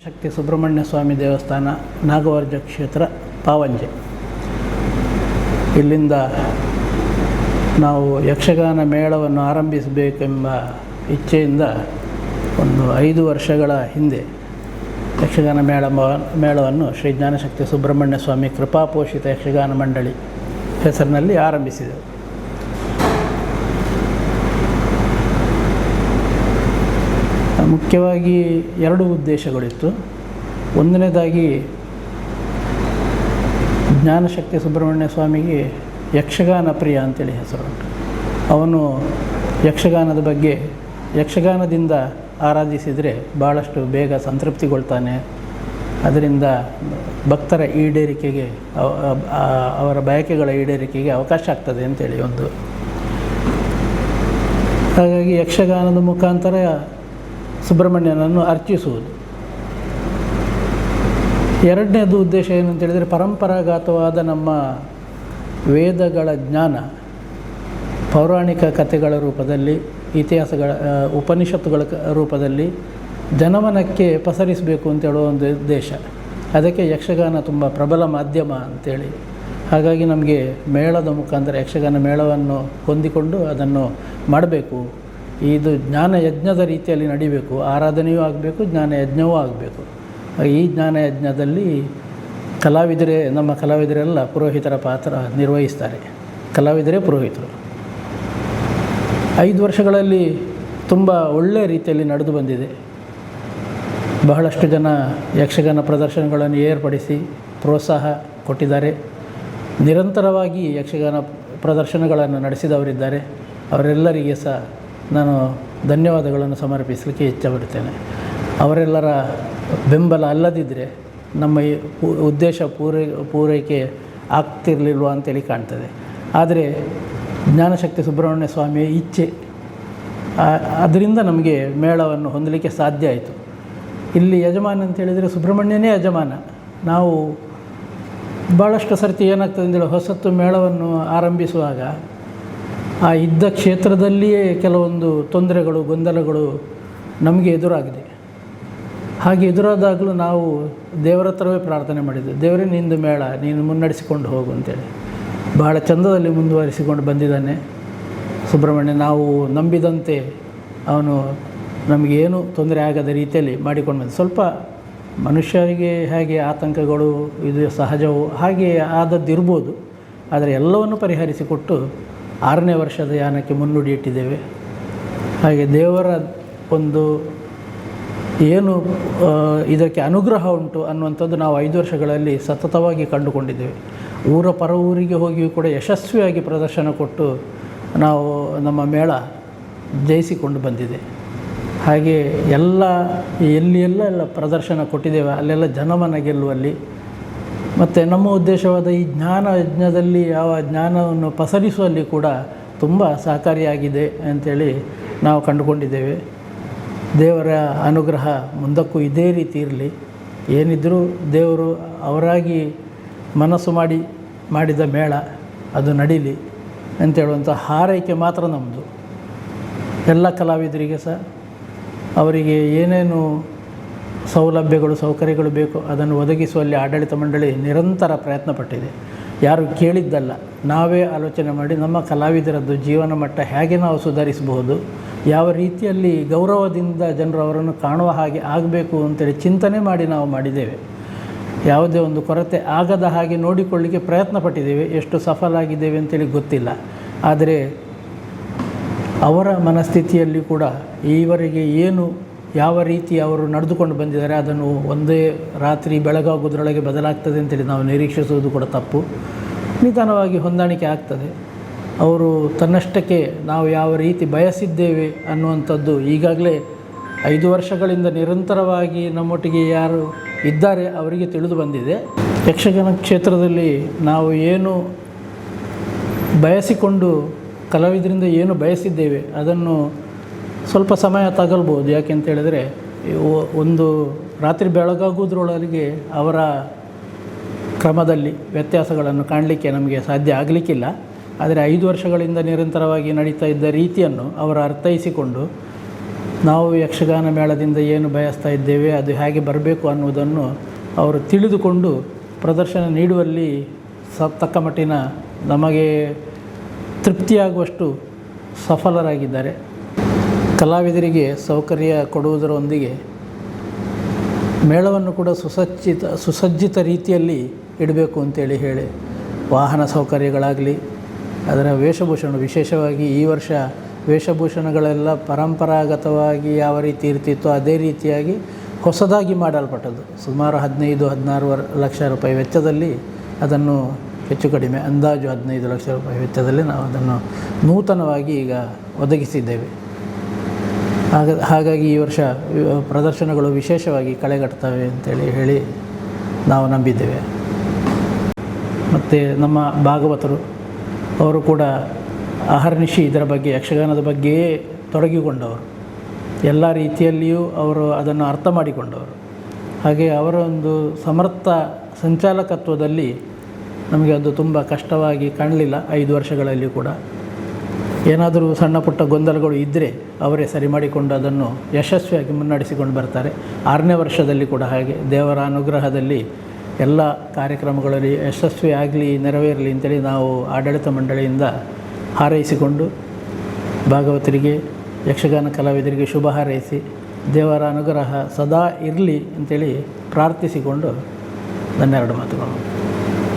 ಶಕ್ತಿ ಸುಬ್ರಹ್ಮಣ್ಯ ಸ್ವಾಮಿ ದೇವಸ್ಥಾನ, ನಾಗವರ್ಜ ಕ್ಷೇತ್ರ, ಪಾವಂಜೆ. ಇಲ್ಲಿಂದ ನಾವು ಯಕ್ಷಗಾನ ಮೇಳವನ್ನು ಆರಂಭಿಸಬೇಕೆಂಬ ಇಚ್ಛೆಯಿಂದ ಒಂದು ಐದು ವರ್ಷಗಳ ಹಿಂದೆ ಯಕ್ಷಗಾನ ಮೇಳ ಮೇಳವನ್ನು ಶ್ರೀ ಜ್ಞಾನಶಕ್ತಿ ಸುಬ್ರಹ್ಮಣ್ಯ ಸ್ವಾಮಿ ಕೃಪಾಪೋಷಿತ ಯಕ್ಷಗಾನ ಮಂಡಳಿ ಹೆಸರಿನಲ್ಲಿ ಆರಂಭಿಸಿದೆವು ಮುಖ್ಯವಾಗಿ ಎರಡು ಉದ್ದೇಶಗಳಿತ್ತು. ಒಂದನೇದಾಗಿ ಜ್ಞಾನಶಕ್ತಿ ಸುಬ್ರಹ್ಮಣ್ಯ ಸ್ವಾಮಿಗೆ ಯಕ್ಷಗಾನ ಪ್ರಿಯ ಅಂತೇಳಿ ಹೆಸರುಂಟು ಅವನು ಯಕ್ಷಗಾನದ ಬಗ್ಗೆ ಯಕ್ಷಗಾನದಿಂದ ಆರಾಧಿಸಿದರೆ ಭಾಳಷ್ಟು ಬೇಗ ಸಂತೃಪ್ತಿಗೊಳ್ತಾನೆ. ಅದರಿಂದ ಭಕ್ತರ ಈಡೇರಿಕೆಗೆ ಅವರ ಬಯಕೆಗಳ ಈಡೇರಿಕೆಗೆ ಅವಕಾಶ ಆಗ್ತದೆ ಅಂತೇಳಿ ಒಂದು. ಹಾಗಾಗಿ ಯಕ್ಷಗಾನದ ಮುಖಾಂತರ ಸುಬ್ರಹ್ಮಣ್ಯನನ್ನು ಅರ್ಚಿಸುವುದು. ಎರಡನೇದು ಉದ್ದೇಶ ಏನಂತ ಹೇಳಿದರೆ ಪರಂಪರಾಗತವಾದ ನಮ್ಮ ವೇದಗಳ ಜ್ಞಾನ ಪೌರಾಣಿಕ ಕಥೆಗಳ ರೂಪದಲ್ಲಿ, ಇತಿಹಾಸಗಳ ಉಪನಿಷತ್ತುಗಳ ರೂಪದಲ್ಲಿ ಜನಮನಕ್ಕೆ ಪಸರಿಸಬೇಕು ಅಂತ ಹೇಳುವ ಒಂದು ಉದ್ದೇಶ. ಅದಕ್ಕೆ ಯಕ್ಷಗಾನ ತುಂಬ ಪ್ರಬಲ ಮಾಧ್ಯಮ ಅಂತೇಳಿ. ಹಾಗಾಗಿ ನಮಗೆ ಮೇಳದ ಮುಖಾಂತರ ಯಕ್ಷಗಾನ ಮೇಳವನ್ನು ಹೊಂದಿಕೊಂಡು ಅದನ್ನು ಮಾಡಬೇಕು. ಇದು ಜ್ಞಾನ ಯಜ್ಞದ ರೀತಿಯಲ್ಲಿ ನಡಿಬೇಕು, ಆರಾಧನೆಯೂ ಆಗಬೇಕು, ಜ್ಞಾನ ಯಜ್ಞವೂ ಆಗಬೇಕು. ಈ ಜ್ಞಾನ ಯಜ್ಞದಲ್ಲಿ ಕಲಾವಿದರೇ, ನಮ್ಮ ಕಲಾವಿದರೆಲ್ಲ ಪುರೋಹಿತರ ಪಾತ್ರ ನಿರ್ವಹಿಸ್ತಾರೆ. ಕಲಾವಿದರೇ ಪುರೋಹಿತರು. ಐದು ವರ್ಷಗಳಲ್ಲಿ ತುಂಬ ಒಳ್ಳೆಯ ರೀತಿಯಲ್ಲಿ ನಡೆದು ಬಂದಿದೆ. ಬಹಳಷ್ಟು ಜನ ಯಕ್ಷಗಾನ ಪ್ರದರ್ಶನಗಳನ್ನು ಏರ್ಪಡಿಸಿ ಪ್ರೋತ್ಸಾಹ ಕೊಟ್ಟಿದ್ದಾರೆ. ನಿರಂತರವಾಗಿ ಯಕ್ಷಗಾನ ಪ್ರದರ್ಶನಗಳನ್ನು ನಡೆಸಿದವರಿದ್ದಾರೆ. ಅವರೆಲ್ಲರಿಗೆ ಸಹ ನಾನು ಧನ್ಯವಾದಗಳನ್ನು ಸಮರ್ಪಿಸಲಿಕ್ಕೆ ಇಚ್ಛಪಡ್ತೇನೆ ಅವರೆಲ್ಲರ ಬೆಂಬಲ ಅಲ್ಲದಿದ್ದರೆ ನಮ್ಮ ಈ ಉದ್ದೇಶ ಪೂರೈ, ಪೂರೈಕೆ ಆಗ್ತಿರಲಿಲ್ವ ಅಂತೇಳಿ ಕಾಣ್ತದೆ. ಆದರೆ ಜ್ಞಾನಶಕ್ತಿ ಸುಬ್ರಹ್ಮಣ್ಯ ಸ್ವಾಮಿಯ ಇಚ್ಛೆ ಅದರಿಂದ ನಮಗೆ ಮೇಳವನ್ನು ಹೊಂದಲಿಕ್ಕೆ ಸಾಧ್ಯ ಆಯಿತು. ಇಲ್ಲಿ ಯಜಮಾನ ಅಂತ ಹೇಳಿದರೆ ಸುಬ್ರಹ್ಮಣ್ಯನೇ ಯಜಮಾನ. ನಾವು ಭಾಳಷ್ಟು ಸರ್ತಿ ಏನಾಗ್ತದೆ ಅಂತೇಳಿ ಹೊಸತ್ತು ಮೇಳವನ್ನು ಆರಂಭಿಸುವಾಗ ಆ ಇದ್ದ ಕ್ಷೇತ್ರದಲ್ಲಿಯೇ ಕೆಲವೊಂದು ತೊಂದರೆಗಳು, ಗೊಂದಲಗಳು ನಮಗೆ ಎದುರಾಗಿದೆ. ಹಾಗೆ ಎದುರಾದಾಗಲೂ ನಾವು ದೇವರ ಹತ್ರವೇ ಪ್ರಾರ್ಥನೆ ಮಾಡಿದ್ದೆ ದೇವರೇ, ನಿಂದು ಮೇಳ, ನೀನು ಮುನ್ನಡೆಸಿಕೊಂಡು ಹೋಗು ಅಂತೇಳಿ. ಬಹಳ ಚಂದದಲ್ಲಿ ಮುಂದುವರಿಸಿಕೊಂಡು ಬಂದಿದ್ದಾನೆ ಸುಬ್ರಹ್ಮಣ್ಯ. ನಾವು ನಂಬಿದಂತೆ ಅವನು ನಮಗೇನು ತೊಂದರೆ ಆಗದ ರೀತಿಯಲ್ಲಿ ಮಾಡಿಕೊಂಡು ಬಂದ. ಸ್ವಲ್ಪ ಮನುಷ್ಯರಿಗೆ ಹೇಗೆ ಆತಂಕಗಳು, ಇದು ಸಹಜವು, ಹಾಗೆ ಆದದ್ದಿರ್ಬೋದು. ಆದರೆ ಎಲ್ಲವನ್ನು ಪರಿಹರಿಸಿಕೊಟ್ಟು ಆರನೇ ವರ್ಷದ ಯಾನಕ್ಕೆ ಮುನ್ನುಡಿ ಇಟ್ಟಿದ್ದೇವೆ. ಹಾಗೆ ದೇವರ ಒಂದು ಏನು ಇದಕ್ಕೆ ಅನುಗ್ರಹ ಉಂಟು ಅನ್ನುವಂಥದ್ದು ನಾವು ಐದು ವರ್ಷಗಳಲ್ಲಿ ಸತತವಾಗಿ ಕಂಡುಕೊಂಡಿದ್ದೇವೆ. ಊರ ಪರ ಊರಿಗೆ ಹೋಗಿಯೂ ಕೂಡ ಯಶಸ್ವಿಯಾಗಿ ಪ್ರದರ್ಶನ ಕೊಟ್ಟು ನಾವು ನಮ್ಮ ಮೇಳ ಜಯಿಸಿಕೊಂಡು ಬಂದಿದೆ. ಹಾಗೆ ಎಲ್ಲ, ಎಲ್ಲಿ ಎಲ್ಲ ಎಲ್ಲ ಪ್ರದರ್ಶನ ಕೊಟ್ಟಿದ್ದೇವೆ, ಅಲ್ಲೆಲ್ಲ ಜನಮನ ಗೆಲ್ಲುವಲ್ಲಿ ಮತ್ತು ನಮ್ಮ ಉದ್ದೇಶವಾದ ಈ ಜ್ಞಾನ ಯಜ್ಞದಲ್ಲಿ ಯಾವ ಜ್ಞಾನವನ್ನು ಪಸರಿಸುವಲ್ಲಿ ಕೂಡ ತುಂಬ ಸಹಕಾರಿಯಾಗಿದೆ ಅಂಥೇಳಿ ನಾವು ಕಂಡುಕೊಂಡಿದ್ದೇವೆ. ದೇವರ ಅನುಗ್ರಹ ಮುಂದಕ್ಕೂ ಇದೇ ರೀತಿ ಇರಲಿ. ಏನಿದ್ದರೂ ದೇವರು ಅವರಾಗಿ ಮನಸ್ಸು ಮಾಡಿ, ಮಾಡಿದ ಮೇಳ ಅದು ನಡೀಲಿ ಅಂತೇಳುವಂಥ ಹಾರೈಕೆ ಮಾತ್ರ ನಮ್ಮದು ಎಲ್ಲ ಕಲಾವಿದರಿಗೆ ಸಹ ಅವರಿಗೆ ಏನೇನು ಸೌಲಭ್ಯಗಳು, ಸೌಕರ್ಯಗಳು ಬೇಕು, ಅದನ್ನು ಒದಗಿಸುವಲ್ಲಿ ಆಡಳಿತ ಮಂಡಳಿ ನಿರಂತರ ಪ್ರಯತ್ನ ಪಟ್ಟಿದೆ ಯಾರು ಕೇಳಿದ್ದಲ್ಲ, ನಾವೇ ಆಲೋಚನೆ ಮಾಡಿ ನಮ್ಮ ಕಲಾವಿದರದ್ದು ಜೀವನ ಮಟ್ಟ ಹೇಗೆ ನಾವು ಸುಧಾರಿಸಬಹುದು, ಯಾವ ರೀತಿಯಲ್ಲಿ ಗೌರವದಿಂದ ಜನರು ಅವರನ್ನು ಕಾಣುವ ಹಾಗೆ ಆಗಬೇಕು ಅಂತೇಳಿ ಚಿಂತನೆ ಮಾಡಿ ನಾವು ಮಾಡಿದ್ದೇವೆ. ಯಾವುದೇ ಒಂದು ಕೊರತೆ ಆಗದ ಹಾಗೆ ನೋಡಿಕೊಳ್ಳಿಕ್ಕೆ ಪ್ರಯತ್ನ ಪಟ್ಟಿದ್ದೇವೆ ಎಷ್ಟು ಸಫಲ ಆಗಿದ್ದೇವೆ ಅಂತೇಳಿ ಗೊತ್ತಿಲ್ಲ. ಆದರೆ ಅವರ ಮನಸ್ಥಿತಿಯಲ್ಲಿ ಕೂಡ ಈವರೆಗೆ ಏನು ಯಾವ ರೀತಿ ಅವರು ನಡೆದುಕೊಂಡು ಬಂದಿದ್ದಾರೆ, ಅದನ್ನು ಒಂದೇ ರಾತ್ರಿ ಬೆಳಗಾಗೋದ್ರೊಳಗೆ ಬದಲಾಗ್ತದೆ ಅಂತೇಳಿ ನಾವು ನಿರೀಕ್ಷಿಸುವುದು ಕೂಡ ತಪ್ಪು. ನಿಧಾನವಾಗಿ ಹೊಂದಾಣಿಕೆ ಆಗ್ತದೆ. ಅವರು ತನ್ನಷ್ಟಕ್ಕೆ ನಾವು ಯಾವ ರೀತಿ ಬಯಸಿದ್ದೇವೆ ಅನ್ನುವಂಥದ್ದು ಈಗಾಗಲೇ ಐದು ವರ್ಷಗಳಿಂದ ನಿರಂತರವಾಗಿ ನಮ್ಮೊಟ್ಟಿಗೆ ಯಾರು ಇದ್ದಾರೆ ಅವರಿಗೆ ತಿಳಿದು ಬಂದಿದೆ. ಯಕ್ಷಗಾನ ಕ್ಷೇತ್ರದಲ್ಲಿ ನಾವು ಏನು ಬಯಸಿಕೊಂಡು, ಕಲಾವಿದರಿಂದ ಏನು ಬಯಸಿದ್ದೇವೆ, ಅದನ್ನು ಸ್ವಲ್ಪ ಸಮಯ ತಗಲ್ಬೋದು. ಯಾಕೆ ಅಂತ ಹೇಳಿದರೆ ಒಂದು ರಾತ್ರಿ ಬೆಳಗಾಗೋದ್ರೊಳಗೆ ಅವರ ಕ್ರಮದಲ್ಲಿ ವ್ಯತ್ಯಾಸಗಳನ್ನು ಕಾಣಲಿಕ್ಕೆ ನಮಗೆ ಸಾಧ್ಯ ಆಗಲಿಕ್ಕಿಲ್ಲ. ಆದರೆ ಐದು ವರ್ಷಗಳಿಂದ ನಿರಂತರವಾಗಿ ನಡೀತಾ ಇದ್ದ ರೀತಿಯನ್ನು ಅವರು ಅರ್ಥೈಸಿಕೊಂಡು, ನಾವು ಯಕ್ಷಗಾನ ಮೇಳದಿಂದ ಏನು ಬಯಸ್ತಾ ಇದ್ದೇವೆ, ಅದು ಹೇಗೆ ಬರಬೇಕು ಅನ್ನುವುದನ್ನು ಅವರು ತಿಳಿದುಕೊಂಡು ಪ್ರದರ್ಶನ ನೀಡುವಲ್ಲಿ ಸ, ತಕ್ಕ ಮಟ್ಟಿನ ನಮಗೆ ತೃಪ್ತಿಯಾಗುವಷ್ಟು ಸಫಲರಾಗಿದ್ದಾರೆ. ಕಲಾವಿದರಿಗೆ ಸೌಕರ್ಯ ಕೊಡುವುದರೊಂದಿಗೆ ಮೇಳವನ್ನು ಕೂಡ ಸುಸಜ್ಜಿತ ಸುಸಜ್ಜಿತ ರೀತಿಯಲ್ಲಿ ಇಡಬೇಕು ಅಂತೇಳಿ ಹೇಳಿ. ವಾಹನ ಸೌಕರ್ಯಗಳಾಗಲಿ, ಅದರ ವೇಷಭೂಷಣ, ವಿಶೇಷವಾಗಿ ಈ ವರ್ಷ ವೇಷಭೂಷಣಗಳೆಲ್ಲ ಪರಂಪರಾಗತವಾಗಿ ಯಾವ ರೀತಿ ಇರ್ತಿತ್ತೋ ಅದೇ ರೀತಿಯಾಗಿ ಹೊಸದಾಗಿ ಮಾಡಲ್ಪಟ್ಟದ್ದು. ಸುಮಾರು ಹದಿನೈದು ಹದಿನಾರು ಲಕ್ಷ ರೂಪಾಯಿ ವೆಚ್ಚದಲ್ಲಿ ಅದನ್ನು ಹೆಚ್ಚು ಕಡಿಮೆ ಅಂದಾಜು ಹದಿನೈದು ಲಕ್ಷ ರೂಪಾಯಿ ವೆಚ್ಚದಲ್ಲಿ ನಾವು ಅದನ್ನು ನೂತನವಾಗಿ ಈಗ ಒದಗಿಸಿದ್ದೇವೆ. ಹಾಗ, ಹಾಗಾಗಿ ಈ ವರ್ಷ ಪ್ರದರ್ಶನಗಳು ವಿಶೇಷವಾಗಿ ಕಳೆಗಟ್ತವೆ ಅಂತೇಳಿ ಹೇಳಿ ನಾವು ನಂಬಿದ್ದೇವೆ. ಮತ್ತು ನಮ್ಮ ಭಾಗವತರು, ಅವರು ಕೂಡ ಅಹರ್ನಿಶಿ ಇದರ ಬಗ್ಗೆ, ಯಕ್ಷಗಾನದ ಬಗ್ಗೆಯೇ ತೊಡಗಿಕೊಂಡವರು. ಎಲ್ಲ ರೀತಿಯಲ್ಲಿಯೂ ಅವರು ಅದನ್ನು ಅರ್ಥ ಮಾಡಿಕೊಂಡವರು. ಹಾಗೆ ಅವರ ಒಂದು ಸಮರ್ಥ ಸಂಚಾಲಕತ್ವದಲ್ಲಿ ನಮಗೆ ಅದು ತುಂಬ ಕಷ್ಟವಾಗಿ ಕಾಣಲಿಲ್ಲ ಐದು ವರ್ಷಗಳಲ್ಲಿ ಕೂಡ. ಏನಾದರೂ ಸಣ್ಣ ಪುಟ್ಟ ಗೊಂದಲಗಳು ಇದ್ದರೆ ಅವರೇ ಸರಿ ಮಾಡಿಕೊಂಡು ಅದನ್ನು ಯಶಸ್ವಿಯಾಗಿ ಮುನ್ನಡೆಸಿಕೊಂಡು ಬರ್ತಾರೆ. ಆರನೇ ವರ್ಷದಲ್ಲಿ ಕೂಡ ಹಾಗೆ. ದೇವರ ಅನುಗ್ರಹದಲ್ಲಿ ಎಲ್ಲ ಕಾರ್ಯಕ್ರಮಗಳಲ್ಲಿ ಯಶಸ್ವಿಯಾಗಲಿ ನೆರವೇರಲಿ ಅಂತೇಳಿ ನಾವು ಆಡಳಿತ ಮಂಡಳಿಯಿಂದ ಹಾರೈಸಿಕೊಂಡು ಭಾಗವತರಿಗೆ, ಯಕ್ಷಗಾನ ಕಲಾವಿದರಿಗೆ ಶುಭ ಹಾರೈಸಿ, ದೇವರ ಅನುಗ್ರಹ ಸದಾ ಇರಲಿ ಅಂತೇಳಿ ಪ್ರಾರ್ಥಿಸಿಕೊಂಡು ನನ್ನೆರಡು ಮಾತುಗಳು.